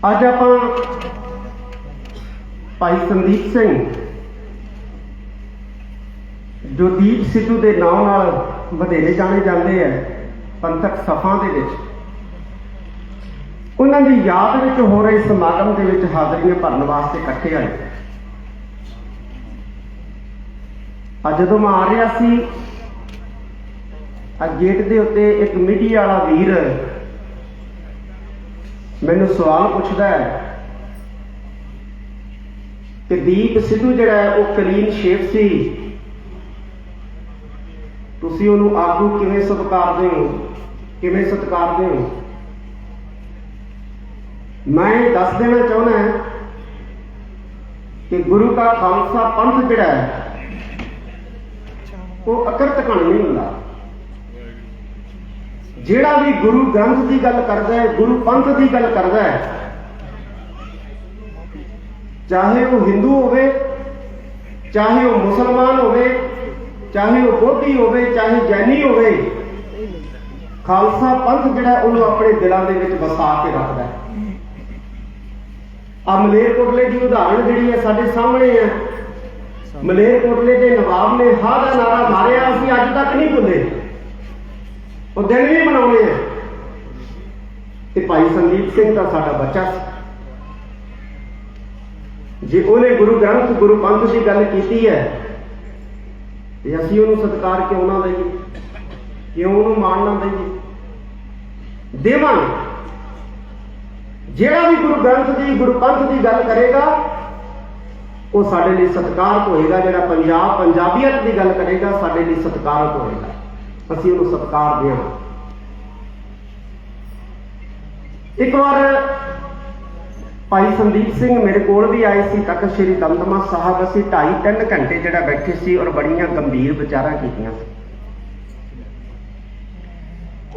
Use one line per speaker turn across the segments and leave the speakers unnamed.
ਅੱਜ ਆਪਾਂ ਭਾਈ ਸੰਦੀਪ ਸਿੰਘ ਜੋ ਦੀਪ ਸਿੱਧੂ ਦੇ ਨਾਮ ਨਾਲ ਵਧੇਰੇ ਜਾਣੇ ਜਾਂਦੇ ਆ ਪੰਥਕ ਸਫਾਂ ਦੇ ਵਿੱਚ। ਉਹਨਾਂ ਦੀ ਯਾਦ ਵਿੱਚ ਹੋ ਰਹੇ ਸਮਾਗਮ ਦੇ ਵਿੱਚ ਹਾਜ਼ਰੀਆਂ ਭਰਨ ਵਾਸਤੇ ਇਕੱਠੇ ਆਏ। ਅੱਜ ਜਦੋਂ ਮੈਂ ਆ ਰਿਹਾ ਸੀ ਅੱਜ ਗੇਟ ਦੇ ਉੱਤੇ ਇੱਕ ਮੀਡੀਆ ਵਾਲਾ ਵੀਰ ਮੈਨੂੰ ਸਵਾਲ ਪੁੱਛਦਾ ਹੈ ਕਿ ਦੀਪ ਸਿੱਧੂ ਜਿਹੜਾ ਹੈ, ਉਹ ਕਲੀਨ ਸ਼ੇਪ ਸੀ। ਤੁਸੀਂ ਉਹਨੂੰ ਆਗੂ ਕਿਵੇਂ ਸਤਿਕਾਰਦੇ ਹੋ? ਕਿਵੇਂ ਸਤਿਕਾਰਦੇ ਹੋ? ਮੈਂ ਦੱਸ ਦੇਣਾ ਚਾਹੁੰਦਾ ਹਾਂ ਕਿ ਗੁਰੂ ਦਾ ਖਾਲਸਾ ਪੰਥ ਜਿਹੜਾ ਹੈ, ਉਹ ਅਕਰਤ ਕਣ ਨਹੀਂ ਹੁੰਦਾ। ਜਿਹੜਾ ਵੀ ਗੁਰੂ ਗ੍ਰੰਥ ਦੀ ਗੱਲ ਕਰਦਾ ਹੈ, ਗੁਰੂ ਪੰਥ ਦੀ ਗੱਲ ਕਰਦਾ ਹੈ, ਚਾਹੇ ਉਹ ਹਿੰਦੂ ਹੋਵੇ, ਚਾਹੇ ਉਹ ਮੁਸਲਮਾਨ ਹੋਵੇ, ਚਾਹੇ ਉਹ ਬੋਧੀ ਹੋਵੇ, ਚਾਹੇ ਜੈਨੀ ਹੋਵੇ, ਖਾਲਸਾ ਪੰਥ ਜਿਹੜਾ ਉਹਨੂੰ ਆਪਣੇ ਦਿਲਾਂ ਦੇ ਵਿੱਚ ਵਸਾ ਕੇ ਰੱਖਦਾ ਹੈ। ਆ ਮਲੇਰਕੋਟਲੇ ਦੀ ਉਦਾਹਰਣ ਜਿਹੜੀ ਹੈ, ਸਾਡੇ ਸਾਹਮਣੇ ਹੈ। ਮਲੇਰਕੋਟਲੇ ਦੇ ਨਵਾਬ ਨੇ ਹਾਂ ਦਾ ਨਾਰਾ ਮਾਰਿਆ, ਅਸੀਂ ਅੱਜ ਤੱਕ ਨਹੀਂ ਭੁੱਲੇ। ਉਹ ਦਿਨ ਵੀ ਮਨਾਉਣੇ ਆ। ਤੇ ਭਾਈ ਸੰਦੀਪ ਸਿੰਘ ਦਾ ਸਾਡਾ ਬੱਚਾ ਸੀ। ਜੇ ਉਹਨੇ ਗੁਰੂ ਗ੍ਰੰਥ, ਗੁਰੂ ਪੰਥ ਦੀ ਗੱਲ ਕੀਤੀ ਹੈ, ਤੇ ਅਸੀਂ ਉਹਨੂੰ ਸਤਿਕਾਰ ਕਿਉਂ ਨਾ ਦੇਈਏ? ਕਿਉਂ ਉਹਨੂੰ ਮਾਣ ਨਾ ਦੇਈਏ? ਦੇਵਾਂਗੇ। ਜਿਹੜਾ ਵੀ ਗੁਰੂ ਗ੍ਰੰਥ ਦੀ, ਗੁਰੂ ਪੰਥ ਦੀ ਗੱਲ ਕਰੇਗਾ, ਉਹ ਸਾਡੇ ਲਈ ਸਤਿਕਾਰ ਹੋਏਗਾ। ਜਿਹੜਾ ਪੰਜਾਬ, ਪੰਜਾਬੀਅਤ ਦੀ ਗੱਲ ਕਰੇਗਾ, ਸਾਡੇ ਲਈ ਸਤਿਕਾਰ ਹੋਏਗਾ। ਅਸੀਂ ਉਹਨੂੰ ਸਤਿਕਾਰ ਦੇਵਾਂ ਇੱਕ ਵਾਰ ਭਾਈ ਸੰਦੀਪ ਸਿੰਘ ਮੇਰੇ ਕੋਲ ਵੀ ਆਏ ਸੀ ਤਖਤ ਸ੍ਰੀ ਦਮਦਮਾ ਸਾਹਿਬ, ਅਸੀਂ 2.5 3 ਘੰਟੇ ਜਿਹੜਾ ਬੈਠੇ ਸੀ ਔਰ ਬੜੀਆਂ ਗੰਭੀਰ ਵਿਚਾਰਾਂ ਕੀਤੀਆਂ ਸੀ।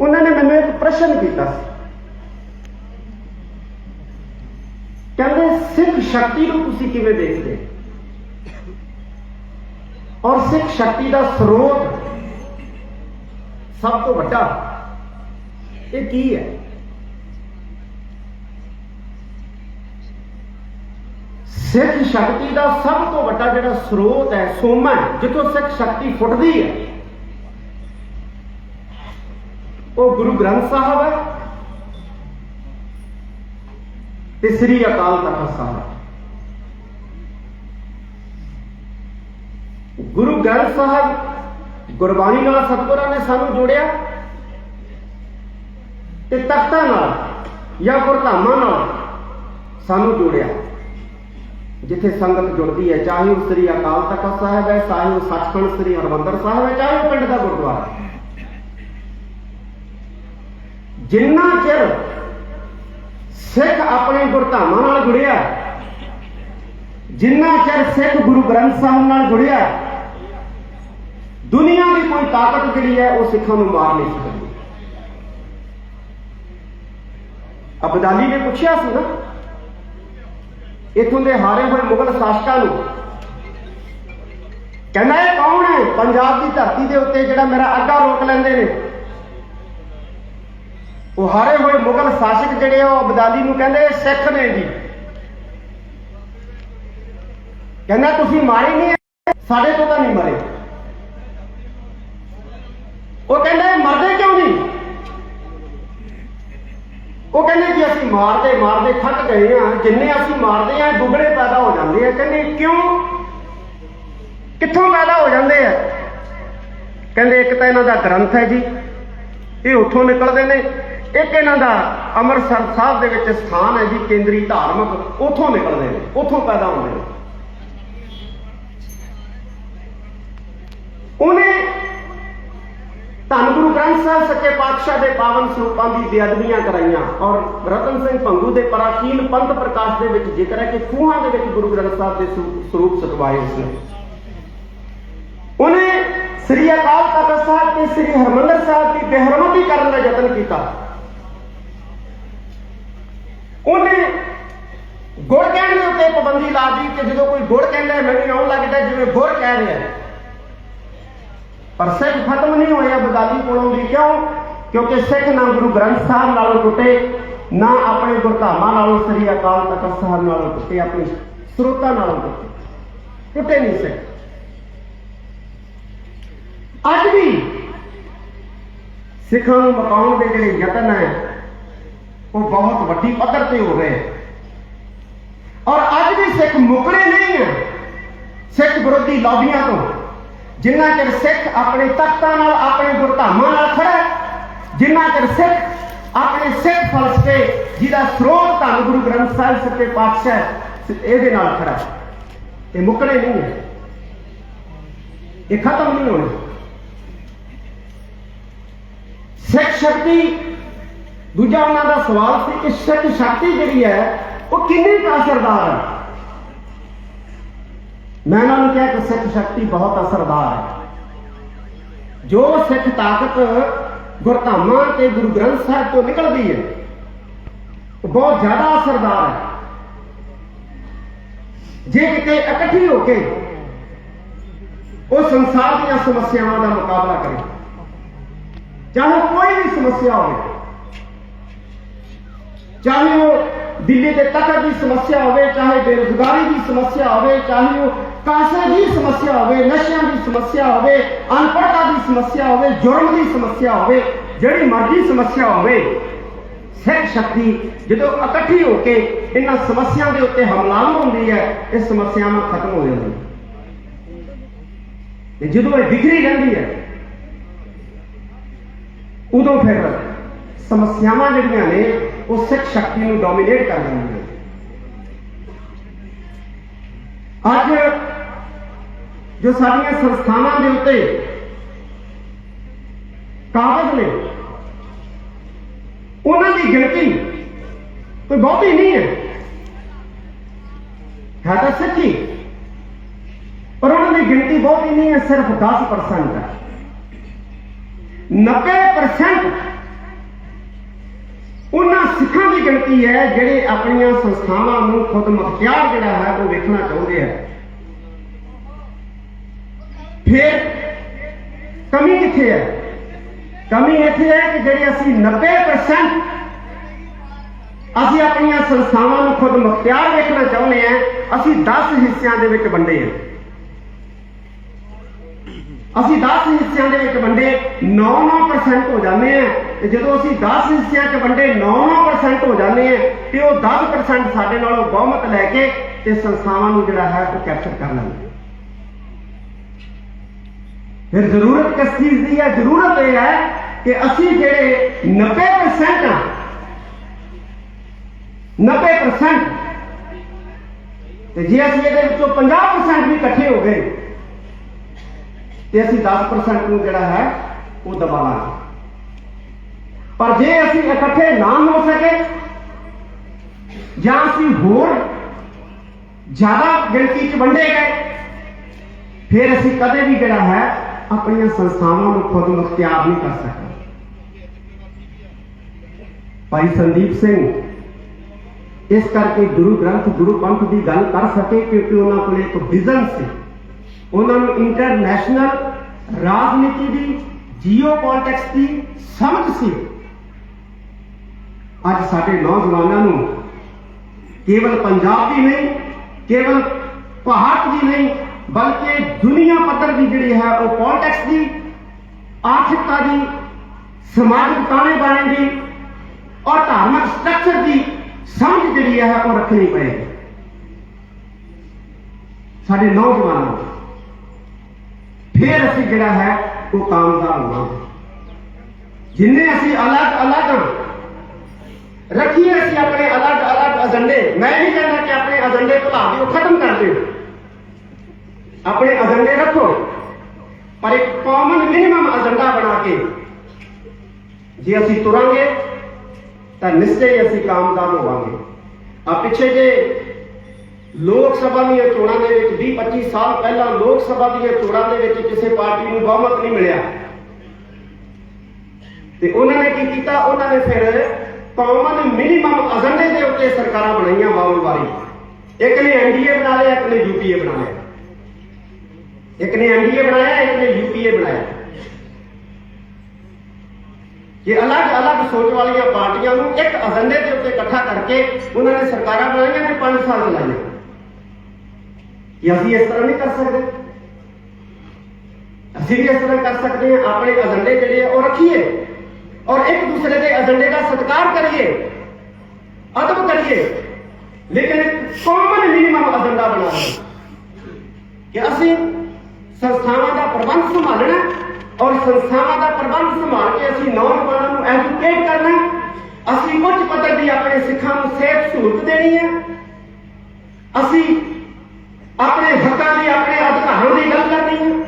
ਉਹਨਾਂ ਨੇ ਮੈਨੂੰ ਇੱਕ ਪ੍ਰਸ਼ਨ ਕੀਤਾ ਸੀ। ਕਹਿੰਦੇ, ਸਿੱਖ ਸ਼ਕਤੀ ਨੂੰ ਤੁਸੀਂ ਕਿਵੇਂ ਦੇਖਦੇ? ਔਰ ਸਿੱਖ ਸ਼ਕਤੀ ਦਾ ਸਰੋਤ ਸਭ ਤੋਂ ਵੱਡਾ। ਇਹ ਕੀ ਹੈ? ਸਿੱਖ ਸ਼ਕਤੀ ਦਾ ਸਭ ਤੋਂ ਵੱਡਾ ਜਿਹੜਾ ਸਰੋਤ ਹੈ ਸੋਮਾ ਜਿੱਥੋਂ ਸਿੱਖ ਸ਼ਕਤੀ ਫੁੱਟਦੀ ਹੈ। ਉਹ ਗੁਰੂ ਗ੍ਰੰਥ ਸਾਹਿਬ ਹੈ ਤੇ ਸ੍ਰੀ ਅਕਾਲ ਤਖਤ ਸਾਹਿਬ ਗੁਰੂ ਗ੍ਰੰਥ ਸਾਹਿਬ ਗੁਰਬਾਣੀ ਨਾਲ ਸਤਿਗੁਰਾਂ ਨੇ ਸਾਨੂੰ ਜੋੜਿਆ ਤੇ ਤਖਤਾਂ ਨਾਲ ਜਾਂ ਗੁਰਧਾਮਾਂ ਨਾਲ ਸਾਨੂੰ ਜੋੜਿਆ। ਜਿੱਥੇ ਸੰਗਤ ਜੁੜਦੀ ਹੈ, ਚਾਹੇ ਉਹ ਸ੍ਰੀ ਅਕਾਲ ਤਖਤ ਸਾਹਿਬ ਹੈ, ਚਾਹੇ ਉਹ ਸੱਚਖੰਡ ਸ੍ਰੀ ਹਰਮੰਦਰ ਸਾਹਿਬ ਹੈ, ਚਾਹੇ ਉਹ ਪਿੰਡ ਦਾ ਗੁਰਦੁਆਰਾ ਜਿੰਨਾ ਚਿਰ ਸਿੱਖ ਆਪਣੇ ਗੁਰਧਾਮਾਂ ਨਾਲ ਜੁੜਿਆ, ਜਿੰਨਾ ਚਿਰ ਸਿੱਖ ਗੁਰੂ ਗ੍ਰੰਥ ਸਾਹਿਬ ਨਾਲ ਜੁੜਿਆ ਦੁਨੀਆ ਦੀ ਕੋਈ ਤਾਕਤ ਜਿਹੜੀ ਹੈ, ਉਹ ਸਿੱਖਾਂ ਨੂੰ ਮਾਰ ਨਹੀਂ ਸਕਦੀ। ਅਬਦਾਲੀ ਨੇ ਪੁੱਛਿਆ ਸੀ ਨਾ, ਇਥੋਂ ਦੇ ਹਾਰੇ ਹੋਏ ਮੁਗਲ ਸ਼ਾਸਕਾਂ ਨੂੰ, ਕਹਿੰਦਾ ਇਹ ਕੌਣ ਹੈ? ਪੰਜਾਬ ਦੀ ਧਰਤੀ ਦੇ ਉੱਤੇ ਜਿਹੜਾ ਮੇਰਾ ਅੱਡਾ ਰੋਕ ਲੈਂਦੇ ਨੇ। ਉਹ ਹਾਰੇ ਹੋਏ ਮੁਗਲ ਸ਼ਾਸਕ ਜਿਹੜੇ ਆ, ਉਹ ਅਬਦਾਲੀ ਨੂੰ ਕਹਿੰਦੇ, ਇਹ ਸਿੱਖ ਨੇ ਜੀ। ਕਹਿੰਦਾ, ਤੁਸੀਂ ਮਾਰੇ ਨਹੀਂ, ਸਾਡੇ ਤੋਂ ਤਾਂ ਨਹੀਂ ਮਰੇ। ਉਹ ਕਹਿੰਦਾ ਇਹ ਮਰਦੇ ਕਿਉਂ ਨਹੀਂ ਉਹ ਕਹਿੰਦੇ ਜੀ ਅਸੀਂ ਮਾਰਦੇ ਮਾਰਦੇ ਥੱਕ ਗਏ ਆ ਜਿੰਨੇ ਅਸੀਂ ਮਾਰਦੇ ਆ ਦੁੱਗਣੇ ਪੈਦਾ ਹੋ ਜਾਂਦੇ ਆ। ਕਹਿੰਦੇ, ਕਿਉਂ? ਕਿੱਥੋਂ ਪੈਦਾ ਹੋ ਜਾਂਦੇ ਆ? ਕਹਿੰਦੇ, ਇੱਕ ਤਾਂ ਇਹਨਾਂ ਦਾ ਗ੍ਰੰਥ ਹੈ ਜੀ। ਇਹ ਉੱਥੋਂ ਨਿਕਲਦੇ ਨੇ। ਇੱਕ ਇਹਨਾਂ ਦਾ ਅੰਮ੍ਰਿਤਸਰ ਸਾਹਿਬ ਦੇ ਵਿੱਚ ਸਥਾਨ ਹੈ ਜੀ, ਕੇਂਦਰੀ ਧਾਰਮਿਕ। ਉੱਥੋਂ ਨਿਕਲਦੇ ਨੇ, ਉੱਥੋਂ ਪੈਦਾ ਹੁੰਦੇ ਨੇ। ਉਹਨੇ ਧੰਨ ਗੁਰੂ ਗ੍ਰੰਥ ਸਾਹਿਬ ਸੱਚੇ ਪਾਤਸ਼ਾਹ ਦੇ ਪਾਵਨ ਸਰੂਪਾਂ ਦੀ ਬੇਅਦਬੀਆਂ ਕਰਾਈਆਂ ਔਰ ਰਤਨ ਸਿੰਘ ਭੰਗੂ ਦੇ ਪ੍ਰਾਚੀਨ ਪੰਥ ਪ੍ਰਕਾਸ਼ ਦੇ ਵਿੱਚ ਜ਼ਿਕਰ ਹੈ ਕਿ ਖੂਹਾਂ ਦੇ ਵਿੱਚ ਗੁਰੂ ਗ੍ਰੰਥ ਸਾਹਿਬ ਦੇ ਸਰੂਪ ਸਤਵਾਏ ਉਸਨੇ ਉਹਨੇ ਸ੍ਰੀ ਅਕਾਲ ਤਖਤ ਸਾਹਿਬ ਤੇ ਸ੍ਰੀ ਹਰਮੰਦਰ ਸਾਹਿਬ ਦੀ ਬੇਹਰਮਤੀ ਕਰਨ ਦਾ ਯਤਨ ਕੀਤਾ। ਉਹਨੇ ਗੁੜ ਕਹਿਣ ਦੇ ਉੱਤੇ ਪਾਬੰਦੀ ਲਾ ਦਿੱਤੀ ਕਿ ਜਦੋਂ ਕੋਈ ਗੁੜ ਕਹਿੰਦਾ ਮੈਨੂੰ ਆਉਣ ਲੱਗਦਾ ਜਿਵੇਂ ਗੁੜ ਕਹਿ ਰਿਹਾ ਹੈ। ਪਰ ਸਿੱਖ ਖਤਮ ਨਹੀਂ ਹੋਇਆ ਬਦਾਲੀ ਕੋਲੋਂ ਵੀ ਕਿਉਂ? ਕਿਉਂਕਿ ਸਿੱਖ ਨਾ ਗੁਰੂ ਗ੍ਰੰਥ ਸਾਹਿਬ ਨਾਲੋਂ ਟੁੱਟੇ, ਨਾ ਆਪਣੇ ਗੁਰਧਾਮਾਂ ਨਾਲੋਂ ਸ੍ਰੀ ਅਕਾਲ ਤਖਤ ਸਾਹਿਬ ਨਾਲੋਂ ਟੁੱਟੇ, ਆਪਣੇ ਸਰੋਤਾਂ ਨਾਲੋਂ ਟੁੱਟੇ। ਟੁੱਟੇ ਨਹੀਂ ਸਿੱਖ। ਅੱਜ ਵੀ ਸਿੱਖਾਂ ਨੂੰ ਮਕਾਉਣ ਦੇ ਜਿਹੜੇ ਯਤਨ ਹੈ, ਉਹ ਬਹੁਤ ਵੱਡੀ ਪੱਧਰ ਤੇ ਹੋ ਰਹੇ ਹੈ। ਔਰ ਅੱਜ ਵੀ ਸਿੱਖ ਮੁਕਰੇ ਨਹੀਂ ਹੈ ਸਿੱਖ ਵਿਰੋਧੀ ਲੌਬੀਆਂ ਤੋਂ। ਜਿੰਨਾ ਚਿਰ ਸਿੱਖ ਆਪਣੇ ਤਖਤਾਂ ਨਾਲ ਆਪਣੇ ਗੁਰਧਾਮਾਂ ਨਾਲ ਖੜਾ ਜਿੰਨਾ ਚਿਰ ਸਿੱਖ ਆਪਣੇ ਸਿੱਖ ਫਲਸਫੇ ਜਿਹਦਾ ਸਰੋਤ ਧੰਨ ਗੁਰੂ ਗ੍ਰੰਥ ਸਾਹਿਬ ਸੱਚੇ ਪਾਤਸ਼ਾਹ ਇਹਦੇ ਨਾਲ ਖੜਾ ਇਹ ਮੁੱਕਣੇ ਨਹੀਂ ਹੈ। ਇਹ ਖਤਮ ਨਹੀਂ ਹੋਣਾ। ਸਿੱਖ ਸ਼ਕਤੀ, ਦੂਜਾ ਉਹਨਾਂ ਦਾ ਸਵਾਲ ਸੀ ਕਿ ਸਿੱਖ ਸ਼ਕਤੀ ਜਿਹੜੀ ਹੈ, ਉਹ ਕਿੰਨੀ ਕੁ ਅਸਰਦਾਰ ਹੈ ਮੈਂ ਉਹਨਾਂ ਨੂੰ ਕਿਹਾ ਕਿ ਸਿੱਖ ਸ਼ਕਤੀ ਬਹੁਤ ਅਸਰਦਾਰ ਹੈ ਜੋ ਸਿੱਖ ਤਾਕਤ ਗੁਰਧਾਮਾਂ ਤੇ ਗੁਰੂ ਗ੍ਰੰਥ ਸਾਹਿਬ ਤੋਂ ਨਿਕਲਦੀ ਹੈ ਉਹ ਬਹੁਤ ਜ਼ਿਆਦਾ ਅਸਰਦਾਰ ਹੈ ਜੇ ਕਿਤੇ ਇਕੱਠੀ ਹੋ ਕੇ ਉਹ ਸੰਸਾਰ ਦੀਆਂ ਸਮੱਸਿਆਵਾਂ ਦਾ ਮੁਕਾਬਲਾ ਕਰੇ ਚਾਹੇ ਕੋਈ ਵੀ ਸਮੱਸਿਆ ਹੋਵੇ ਚਾਹੇ ਉਹ ਦਿੱਲੀ ਦੇ ਤਖਤ ਦੀ ਸਮੱਸਿਆ ਹੋਵੇ ਚਾਹੇ ਬੇਰੁਜ਼ਗਾਰੀ ਦੀ ਸਮੱਸਿਆ ਹੋਵੇ ਚਾਹੇ ਉਹ ਕਾਸੇ ਦੀ ਸਮੱਸਿਆ ਹੋਵੇ, ਨਸ਼ਿਆਂ ਦੀ ਸਮੱਸਿਆ ਹੋਵੇ, ਅਨਪੜ੍ਹਤਾ ਦੀ ਸਮੱਸਿਆ ਹੋਵੇ ਜੁਰਮ ਦੀ ਸਮੱਸਿਆ ਹੋਵੇ, ਜਿਹੜੀ ਮਰਜ਼ੀ ਸਮੱਸਿਆ ਹੋਵੇ ਸਿੱਖ ਸ਼ਕਤੀ ਜਦੋਂ ਇਕੱਠੀ ਹੋ ਕੇ ਇਹਨਾਂ ਸਮੱਸਿਆਵਾਂ ਦੇ ਉੱਤੇ ਹਮਲਾਵਰ ਹੁੰਦੀ ਹੈ ਇਹ ਸਮੱਸਿਆਵਾਂ ਖਤਮ ਹੋ ਜਾਂਦੀਆਂ ਤੇ ਜਦੋਂ ਇਹ ਵਿਖਰੀ ਰਹਿੰਦੀ ਹੈ, ਉਦੋਂ ਫਿਰ ਸਮੱਸਿਆਵਾਂ ਜਿਹੜੀਆਂ ਨੇ, ਉਹ ਸਿੱਖ ਸ਼ਕਤੀ ਨੂੰ ਡੋਮੀਨੇਟ ਕਰ ਦਿੰਦੀਆਂ ਨੇ। ਅੱਜ ਜੋ ਸਾਡੀਆਂ ਸੰਸਥਾਵਾਂ ਦੇ ਉੱਤੇ ਕਾਬਜ਼ ਨੇ, ਉਹਨਾਂ ਦੀ ਗਿਣਤੀ ਕੋਈ ਬਹੁਤੀ ਨਹੀਂ ਹੈ। ਹੈ ਤਾਂ ਸੱਚੀ, ਪਰ ਉਹਨਾਂ ਦੀ ਗਿਣਤੀ ਬਹੁਤੀ ਨਹੀਂ ਹੈ, ਸਿਰਫ 10% ਹੈ। 90% ਉਹਨਾਂ ਸਿੱਖਾਂ ਦੀ ਗਿਣਤੀ ਹੈ, ਜਿਹੜੇ ਆਪਣੀਆਂ ਸੰਸਥਾਵਾਂ ਨੂੰ ਖੁਦ ਮੁਖਤਿਆਰ ਜਿਹੜਾ ਹੈ, ਉਹ ਵੇਖਣਾ ਚਾਹੁੰਦੇ ਆ ਫਿਰ ਕਮੀ ਕਿੱਥੇ ਹੈ? ਕਮੀ ਇੱਥੇ ਹੈ ਕਿ ਜਿਹੜੇ ਅਸੀਂ 90% ਅਸੀਂ ਆਪਣੀਆਂ ਸੰਸਥਾਵਾਂ ਨੂੰ ਖੁਦ ਮੁਖਤਿਆਰ ਵੇਖਣਾ ਚਾਹੁੰਦੇ ਆ ਅਸੀਂ 10 ਹਿੱਸਿਆਂ ਦੇ ਵਿੱਚ ਵੰਡੇ ਆ ਅਸੀਂ 10 ਹਿੱਸਿਆਂ ਦੇ ਵਿੱਚ ਵੰਡੇ 9-9% ਹੋ ਜਾਂਦੇ ਆ ਤੇ ਜਦੋਂ ਅਸੀਂ 10 ਹਿੱਸਿਆਂ 'ਚ ਵੰਡੇ 9-9% ਹੋ ਜਾਂਦੇ ਆ ਤੇ ਉਹ 10% ਸਾਡੇ ਨਾਲੋਂ ਬਹੁਮਤ ਲੈ ਕੇ ਤੇ ਸੰਸਥਾਵਾਂ ਨੂੰ ਜਿਹੜਾ ਹੈ ਉਹ ਕੈਪਚਰ ਕਰ ਲੈਂਦੇ ਫਿਰ ਜ਼ਰੂਰਤ ਕਿਸ ਚੀਜ਼ ਦੀ ਹੈ? ਜ਼ਰੂਰਤ ਇਹ ਹੈ ਕਿ ਅਸੀਂ ਜਿਹੜੇ 90% ਆ 90% ਤੇ ਜੇ ਅਸੀਂ ਇਹਦੇ ਵਿੱਚੋਂ 50% ਵੀ ਇਕੱਠੇ ਹੋ ਗਏ, ਤੇ ਅਸੀਂ 10% ਨੂੰ ਜਿਹੜਾ ਹੈ, ਉਹ ਦਬਾ ਲਾਂਗੇ। ਪਰ ਜੇ ਅਸੀਂ ਇਕੱਠੇ ਨਾ ਹੋ ਸਕੇ, ਜਾਂ ਅਸੀਂ ਹੋਰ ਜ਼ਿਆਦਾ ਗਿਣਤੀ 'ਚ ਵੰਡੇ ਗਏ, ਫਿਰ ਅਸੀਂ ਕਦੇ ਵੀ ਜਿਹੜਾ ਹੈ ਆਪਣੀਆਂ ਸੰਸਥਾਵਾਂ ਨੂੰ ਖੁਦ ਮੁਖਤਿਆਰ ਨਹੀਂ ਕਰ ਸਕਦੇ। ਭਾਈ ਸੰਦੀਪ ਸਿੰਘ, ਇਸ ਕਰਕੇ ਗੁਰੂ ਗ੍ਰੰਥ, ਗੁਰੂ ਪੰਥ ਦੀ ਗੱਲ ਕਰ ਸਕੇ ਕਿਉਂਕਿ ਉਹਨਾਂ ਕੋਲ ਇੱਕ ਵਿਜ਼ਨ ਸੀ। ਉਹਨਾਂ ਨੂੰ ਇੰਟਰਨੈਸ਼ਨਲ ਰਾਜਨੀਤੀ ਦੀ ਜੀਓਪੋਲਿਟਿਕਸ ਦੀ ਸਮਝ ਸੀ। ਅੱਜ ਸਾਡੇ ਨੌਜਵਾਨਾਂ ਨੂੰ ਕੇਵਲ ਪੰਜਾਬ ਦੀ ਨਹੀਂ, ਕੇਵਲ ਭਾਰਤ ਦੀ ਨਹੀਂ ਬਲਕਿ ਦੁਨੀਆ ਪੱਧਰ ਦੀ ਜਿਹੜੀ ਹੈ ਉਹ ਪੋਲਿਟਿਕਸ ਦੀ, ਆਰਥਿਕਤਾ ਦੀ, ਸਮਾਜਿਕ ਤਾਣੇ ਬਾਣੇ ਦੀ ਔਰ ਧਾਰਮਿਕ ਸਟਰਕਚਰ ਦੀ ਸਮਝ ਜਿਹੜੀ ਹੈ ਉਹ ਰੱਖਣੀ ਪਏਗੀ। ਸਾਡੇ ਨੌਜਵਾਨਾਂ ਨੂੰ ਫਿਰ ਅਸੀਂ ਜਿਹੜਾ ਹੈ ਉਹ ਕਾਮਯਾਬ ਹੋਵਾਂਗੇ ਜਿੰਨੇ ਅਸੀਂ ਅਲੱਗ ਅਲੱਗ ਰੱਖੀਏ ਅਸੀਂ ਆਪਣੇ ਅਲੱਗ ਅਲੱਗ ਏਜੰਡੇ ਮੈਂ ਨਹੀਂ ਕਹਿੰਦਾ ਕਿ ਆਪਣੇ ਏਜੰਡੇ ਭੁਲਾ ਦਿਓ ਖਤਮ ਕਰ ਦਿਓ ਆਪਣੇ ਏਜੰਡੇ ਰੱਖੋ। ਪਰ ਇੱਕ ਕਾਮਨ ਮਿਨੀਮਮ ਏਜੰਡਾ ਬਣਾ ਕੇ ਜੇ ਅਸੀਂ ਤੁਰਾਂਗੇ, ਤਾਂ ਨਿਸ਼ਚੈ ਹੀ ਅਸੀਂ ਕਾਮਯਾਬ ਹੋਵਾਂਗੇ। ਆ ਪਿੱਛੇ ਜੇ ਲੋਕ ਸਭਾ ਦੀਆਂ ਚੋਣਾਂ ਦੇ ਵਿੱਚ 20 25 ਸਾਲ ਪਹਿਲਾਂ ਲੋਕ ਸਭਾ ਦੀਆਂ ਚੋਣਾਂ ਦੇ ਵਿੱਚ ਕਿਸੇ ਪਾਰਟੀ ਨੂੰ ਬਹੁਮਤ ਨਹੀਂ ਮਿਲਿਆ। ਤੇ ਉਹਨਾਂ ਨੇ ਕੀ ਕੀਤਾ? ਉਹਨਾਂ ਨੇ ਫਿਰ ਕਾਮਨ ਮਿਨੀਮਮ ਏਜੰਡੇ ਦੇ ਉੱਤੇ ਸਰਕਾਰਾਂ ਬਣਾਈਆਂ ਬਾਵਨ ਵਾਰੀ ਇੱਕ ਨੇ ਐਨਡੀਏ ਬਣਾ ਲਿਆ, ਇੱਕ ਨੇ ਯੂਪੀਏ ਬਣਾ ਲਿਆ। ਇੱਕ ਨੇ ਐਨਡੀਏ ਬਣਾਇਆ ਇੱਕ ਨੇ ਯੂਪੀਏ ਬਣਾਇਆ ਕਿ ਅਲੱਗ-ਅਲੱਗ ਸੋਚ ਵਾਲੀਆਂ ਪਾਰਟੀਆਂ ਨੂੰ ਇੱਕ ਏਜੰਡੇ ਦੇ ਉੱਤੇ ਇਕੱਠਾ ਕਰਕੇ ਉਹਨਾਂ ਨੇ ਸਰਕਾਰਾਂ ਬਣਾਈਆਂ ਨੇ 5 ਸਾਲ ਚਲਾਈਆਂ ਕਿ ਅਸੀਂ ਇਸ ਤਰ੍ਹਾਂ ਨਹੀਂ ਕਰ ਸਕਦੇ ਅਸੀਂ ਵੀ ਇਸ ਤਰ੍ਹਾਂ ਕਰ ਸਕਦੇ ਹਾਂ ਆਪਣੇ ਏਜੰਡੇ ਜਿਹੜੇ ਆ ਉਹ ਰੱਖੀਏ ਔਰ ਇੱਕ ਦੂਸਰੇ ਦੇ ਏਜੰਡੇ ਦਾ ਸਤਿਕਾਰ ਕਰੀਏ ਅਦਬ ਕਰੀਏ ਲੇਕਿਨ ਕਾਮਨ ਮਿਨੀਮਮ ਏਜੰਡਾ ਬਣਾ ਲਈਏ ਕਿ ਅਸੀਂ ਸੰਸਥਾਵਾਂ ਦਾ ਪ੍ਰਬੰਧ ਸੰਭਾਲਣਾ ਔਰ ਸੰਸਥਾਵਾਂ ਦਾ ਪ੍ਰਬੰਧ ਸੰਭਾਲ ਕੇ ਅਸੀਂ ਨੌਜਵਾਨਾਂ ਨੂੰ ਐਜੂਕੇਟ ਕਰਨਾ ਅਸੀਂ ਉੱਚ ਪੱਧਰ ਦੀ ਆਪਣੇ ਸਿੱਖਾਂ ਨੂੰ ਸਿਹਤ ਸਹੂਲਤ ਦੇਣੀ ਹੈ। ਅਸੀਂ ਆਪਣੇ ਹੱਕਾਂ ਦੀ, ਆਪਣੇ ਅਧਿਕਾਰਾਂ ਦੀ ਗੱਲ ਕਰਨੀ ਹੈ।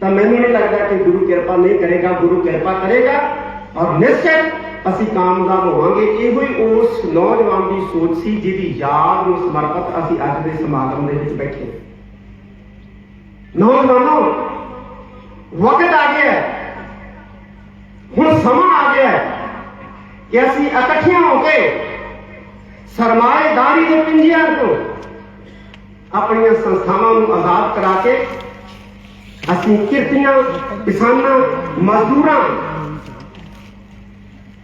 ਤਾਂ ਮੈਨੂੰ ਨਹੀਂ ਲੱਗਦਾ ਕਿ ਗੁਰੂ ਕਿਰਪਾ ਨਹੀਂ ਕਰੇਗਾ, ਗੁਰੂ ਕਿਰਪਾ ਕਰੇਗਾ। ਔਰ ਨਿਸ਼ਚਿਤ ਅਸੀਂ ਕਾਮਯਾਬ ਹੋਵਾਂਗੇ। ਇਹੋ ਹੀ ਉਸ ਨੌਜਵਾਨ ਦੀ ਸੋਚ ਸੀ ਜਿਹਦੀ ਯਾਦ ਨੂੰ ਸਮਰਪਿਤ ਅਸੀਂ ਅੱਜ ਦੇ ਸਮਾਗਮ ਦੇ ਵਿੱਚ ਬੈਠੇ ਹਾਂ। ਨੌਜਵਾਨੋ ਵਕਤ ਆ ਗਿਆ ਹੈ। ਹੁਣ ਸਮਾਂ ਆ ਗਿਆ ਹੈ ਕਿ ਅਸੀਂ ਇਕੱਠਿਆਂ ਹੋ ਕੇ ਸਰਮਾਏਦਾਰੀ ਦੇ ਪਿੰਜਿਆਂ ਤੋਂ ਆਪਣੀਆਂ ਸੰਸਥਾਵਾਂ ਨੂੰ ਆਜ਼ਾਦ ਕਰਾ ਕੇ ਅਸੀਂ ਕਿਰਤੀਆਂ ਕਿਸਾਨਾਂ ਮਜ਼ਦੂਰਾਂ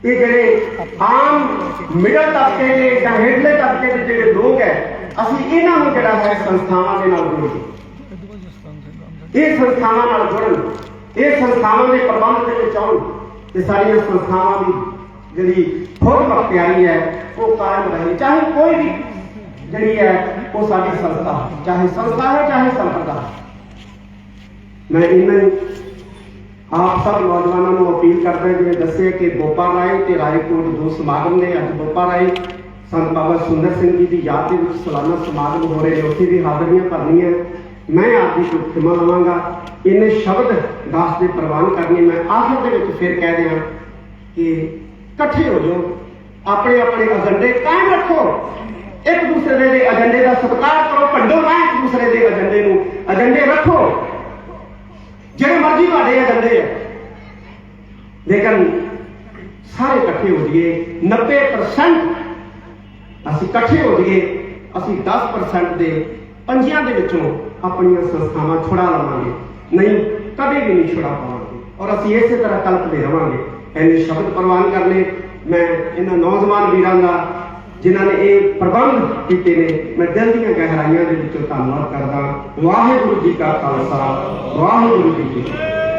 ਇਹ ਜਿਹੜੇ ਆਮ ਮਿਡਲ ਤਬਕੇ ਦੇ ਜਾਂ ਹੇਠਲੇ ਤਬਕੇ ਦੇ ਜਿਹੜੇ ਲੋਕ ਹੈ ਅਸੀਂ ਇਹਨਾਂ ਨੂੰ ਜਿਹੜਾ ਹੈ ਸੰਸਥਾਵਾਂ ਦੇ ਨਾਲ ਜੋੜੀਏ ਇਹ ਸੰਸਥਾਵਾਂ ਨਾਲ ਜੁੜਨ ਇਹ ਸੰਸਥਾਵਾਂ ਦੇ ਪ੍ਰਬੰਧ ਦੇ ਵਿੱਚ ਆਉਣ ਤੇ ਸਾਡੀਆਂ ਸੰਸਥਾਵਾਂ ਦੀ ਜਿਹੜੀ ਖੁਦ ਮਖਤਿਆਰੀ ਹੈ ਉਹ ਕਾਇਮ ਰਹੇ ਚਾਹੇ ਕੋਈ ਵੀ ਜਿਹੜੀ ਹੈ ਉਹ ਸਾਡੀ ਸੰਸਥਾ ਚਾਹੇ ਸੰਸਥਾ ਹੈ ਚਾਹੇ ਸੰਪਰਦਾ ਹੈ ਮੈਂ ਇਹਨਾਂ ਨੂੰ ਆਪ ਸਭ ਨੌਜਵਾਨਾਂ ਨੂੰ ਅਪੀਲ ਕਰਦਾ ਜਿਵੇਂ ਦੱਸਿਆ ਕਿ ਗੋਪਾ ਰਾਏ ਤੇ ਰਾਏਕੋਟ ਦੋ ਸਮਾਗਮ ਨੇ ਅੱਜ ਗੋਪਾ ਰਾਏ ਸੰਤ ਬਾਬਾ ਸੁੰਦਰ ਸਿੰਘ ਜੀ ਦੀ ਯਾਦ ਦੇ ਵਿੱਚ ਸਾਲਾਨਾ ਸਮਾਗਮ ਹੋ ਰਹੇ ਨੇ ਉੱਥੇ ਵੀ ਹਾਜ਼ਰੀਆਂ ਭਰਨੀਆਂ ਮੈਂ ਆਪ ਦੀ ਖਿਮਾ ਲਵਾਂਗਾ। ਇਹਨੇ ਸ਼ਬਦ ਦਾਸ ਦੇ ਪ੍ਰਵਾਨ ਕਰਨੇ ਮੈਂ ਆਖਰ ਦੇ ਵਿੱਚ ਫਿਰ ਕਹਿ ਦਿਆਂ ਕਿ ਇਕੱਠੇ ਹੋ ਜਾਓ, ਆਪਣੇ ਆਪਣੇ ਏਜੰਡੇ ਕਾਇਮ ਰੱਖੋ। ਇੱਕ ਦੂਸਰੇ ਦੇ ਏਜੰਡੇ ਦਾ ਸਤਿਕਾਰ ਕਰੋ, ਭੰਡੋ ਨਾ ਇੱਕ ਦੂਸਰੇ ਦੇ ਏਜੰਡੇ ਨੂੰ। ਏਜੰਡੇ ਰੱਖੋ। ਜਿਹੜੇ ਮਰਜ਼ੀ ਤੁਹਾਡੇ ਏਜੰਡੇ ਆ। ਲੇਕਿਨ ਸਾਰੇ ਇਕੱਠੇ ਹੋ ਜਾਈਏ 90% ਅਸੀਂ ਇਕੱਠੇ ਹੋ ਜਾਈਏ, ਅਸੀਂ 10% ਦੇ ਪੰਜਿਆਂ ਦੇ ਵਿੱਚੋਂ ਆਪਣੀਆਂ ਸੰਸਥਾਵਾਂ ਛੁਡਾ ਲਵਾਂਗੇ। ਨਹੀਂ, ਕਦੇ ਵੀ ਨਹੀਂ ਛੁਡਾ ਪਾਵਾਂਗੇ। ਔਰ ਅਸੀਂ ਇਸੇ ਤਰ੍ਹਾਂ ਕਲਪਦੇ ਰਵਾਂਗੇ। ਐਨੇ ਸ਼ਬਦ ਪ੍ਰਵਾਨ ਕਰਨੇ ਮੈਂ ਇਹਨਾਂ ਨੌਜਵਾਨ ਵੀਰਾਂ ਦਾ, ਜਿਨ੍ਹਾਂ ਨੇ ਇਹ ਪ੍ਰਬੰਧ ਕੀਤੇ ਨੇ, ਮੈਂ ਦਿਲ ਦੀਆਂ ਗਹਿਰਾਈਆਂ ਦੇ ਵਿੱਚੋਂ ਧੰਨਵਾਦ ਕਰਦਾ ਵਾਹਿਗੁਰੂ ਜੀ ਕਾ ਖਾਲਸਾ, ਵਾਹਿਗੁਰੂ ਜੀ ਕੀ ਫਤਿਹ।